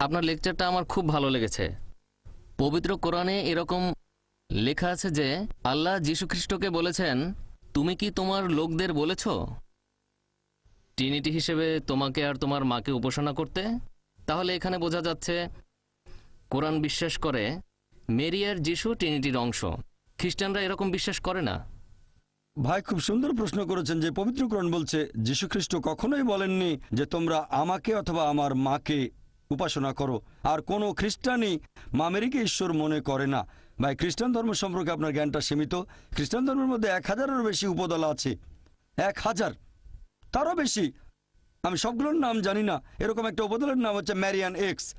আপনার লেকচারটা আমার খুব ভালো লেগেছে। পবিত্র কোরআনে এরকম লেখা আছে যে, আল্লাহ যীশুখ্রিস্টকে বলেছেন, তুমি কি তোমার লোকদের বলেছ? ট্রিনিটি হিসেবে তোমাকে আর তোমার মাকে উপাসনা করতে? তাহলে এখানে বোঝা যাচ্ছে, কোরআন বিশ্বাস করে, মেরি আর যিশু ট্রিনিটির অংশ। খ্রিস্টানরা এরকম বিশ্বাস করে না। ভাই, খুব সুন্দর প্রশ্ন করেছেন যে, পবিত্র পবিত্রকরণ বলছে, যীশুখ্রিস্ট কখনোই বলেননি যে তোমরা আমাকে অথবা আমার মাকে উপাসনা করো। আর কোনো খ্রিস্টানই মামেরিকে ঈশ্বর মনে করে না। ভাই, খ্রিস্টান ধর্ম সম্পর্কে আপনার জ্ঞানটা সীমিত। খ্রিস্টান ধর্মের মধ্যে এক হাজারেরও বেশি উপদল আছে। এক হাজার। তারও বেশি। আমি সবগুলোর নাম জানি না। এরকম একটা উপদলের নাম হচ্ছে ম্যারিয়ান এক্স।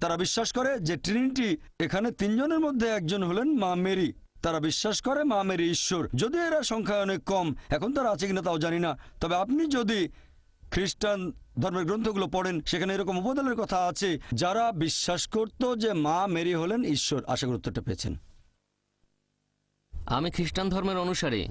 তারা বিশ্বাস করে যে ট্রিনিটি এখানে তিনজনের মধ্যে একজন হলেন মা মেরি। তারা বিশ্বাস করে মা মেরি ঈশ্বর। যদি এরা সংখ্যায় অনেক কম, এখন তারা আছে কিনা তাও জানি না। তবে আপনি যদি খ্রিস্টান ধর্মের গ্রন্থগুলো পড়েন, সেখানে এরকম উপদলের কথা আছে, যারা বিশ্বাস করত যে মা মেরি হলেন ঈশ্বর। আশা গুরুত্বটা পেয়েছেন। আমি খ্রিস্টান ধর্মের অনুসারী।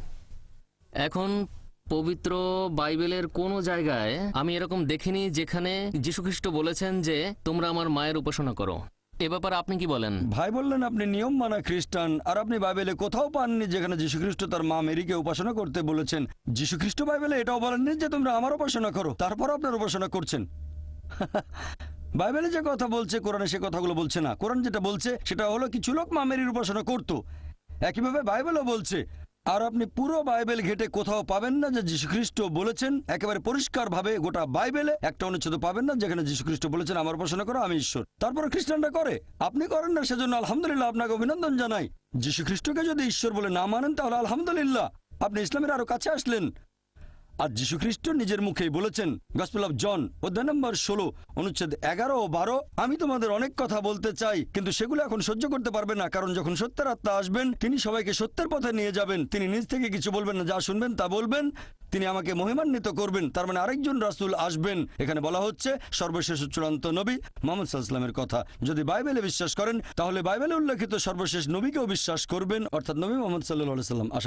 এখন পবিত্র বাইবেলের কোনো জায়গায় আমি এরকম দেখিনি যেখানে যীশুখ্রিস্ট বলেছেন যে তোমরা আমার মায়ের উপাসনা করো। এ ব্যাপারে আপনি কি বলেন? ভাই বললেন, আপনি নিয়ম মানা খ্রিস্টান, আর আপনি বাইবেলে কোথাও পাননি যেখানে যীশুখ্রিস্ট তার মা মেরিকে উপাসনা করতে বলেছেন? যীশুখ্রিস্ট বাইবেলে এটাও বলেননি যে তোমরা আমার উপাসনা করো, তারপর আপনার উপাসনা করছেন? বাইবেলে যে কথা বলছে, কোরআনে সে কথাগুলো বলছে না। কোরআন যেটা বলছে, সেটা হলো কিছু লোক মা মেরির উপাসনা করতো। একইভাবে বাইবেলও বলছে আর আপনি পুরো বাইবেল ঘেটে কোথাও পাবেন না যে যীশুখ্রিস্ট বলেছেন, একেবারে পরিষ্কারভাবে গোটা বাইবেলে একটা অনুচ্ছেদ পাবেন না যেখানে যীশুখ্রিস্ট বলেছেন, আমার উপাসনা করো, আমি ঈশ্বর। তারপর খ্রিস্টানরা করে। আপনি করেন না, সেজন্য আলহামদুলিল্লাহ আপনাকে অভিনন্দন জানাই। যীশুখ্রিস্টকে যদি ঈশ্বর বলে না মানেন, তাহলে আলহামদুলিল্লাহ। আপনি ইসলামের আরও কাছে আসলেন। আর যীশুখ্রিস্ট নিজের মুখেই বলেছেন গসপেল অফ জন অধ্যায় নম্বর ষোলো, অনুচ্ছেদ এগারো ও বারো, আমি তোমাদের অনেক কথা বলতে চাই, কিন্তু সেগুলো এখন সহ্য করতে পারবে না, কারণ যখন সত্যের আত্মা আসবেন, তিনি সবাইকে সত্যের পথে নিয়ে যাবেন, তিনি নিজ থেকে কিছু বলবেন না, যা শুনবেন তা বলবেন, তিনি আমাকে মহিমান্বিত করবেন, তার মানে আরেকজন রাসূল আসবেন। এখানে বলা হচ্ছে, সর্বশেষ চূড়ান্ত নবী মোহাম্মদ সাল্লামের কথা। যদি বাইবেলে বিশ্বাস করেন, তাহলে বাইবেলে উল্লেখিত সর্বশেষ নবীকেও বিশ্বাস করবেন, অর্থাৎ নবী মোহাম্মদ সাল্লাহ সাল্লাম আশা